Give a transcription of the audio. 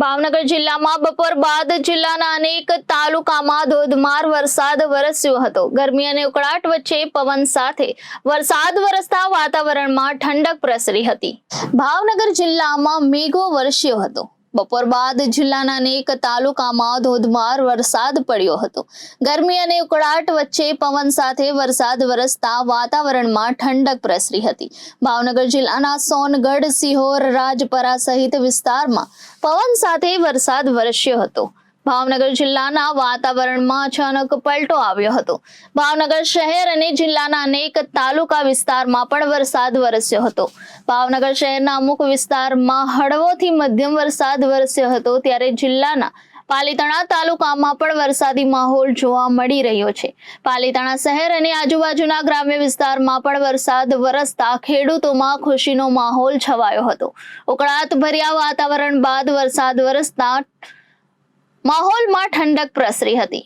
ભાવનગર જિલ્લામાં બપોર બાદ જિલ્લાના અનેક તાલુકામાં ધોધમાર વરસાદ વરસ્યો હતો. ગરમી અને ઉકળાટ વચ્ચે પવન સાથે વરસાદ વરસતા વાતાવરણમાં ઠંડક પ્રસરી હતી. ભાવનગર જિલ્લામાં મેઘો વરસ્યો હતો. બપોર બાદ જિલ્લાના અનેક તાલુકામાં ધોધમાર વરસાદ પડ્યો હતો. ગરમી અને ઉકળાટ વચ્ચે પવન સાથે વરસાદ વરસતા વાતાવરણમાં ઠંડક પ્રસરી હતી. ભાવનગર જિલ્લાના સોનગઢ, સિહોર, રાજપરા સહિત વિસ્તારમાં પવન સાથે વરસાદ વરસ્યો હતો. ભાવનગર જિલ્લાના વાતાવરણમાં અચાનક પલટો આવ્યો હતો. ભાવનગર શહેર અને જિલ્લાના અનેક તાલુકા વિસ્તારમાં પણ વરસાદ વરસ્યો હતો. ભાવનગર શહેરના અમુક વિસ્તારમાં હળવોથી મધ્યમ વરસાદ વરસ્યો હતો ત્યારે જિલ્લાના પાલીતાણા તાલુકામાં પણ વરસાદી માહોલ જોવા મળી રહ્યો છે. પાલીતાણા શહેર અને આજુબાજુના ગ્રામ્ય વિસ્તારમાં પણ વરસાદ વરસતા ખેડૂતોમાં ખુશીનો માહોલ છવાયો હતો. ઉકળાટ ભર્યા વાતાવરણ બાદ વરસાદ વરસતા માહોલમાં ઠંડક પ્રસરી હતી.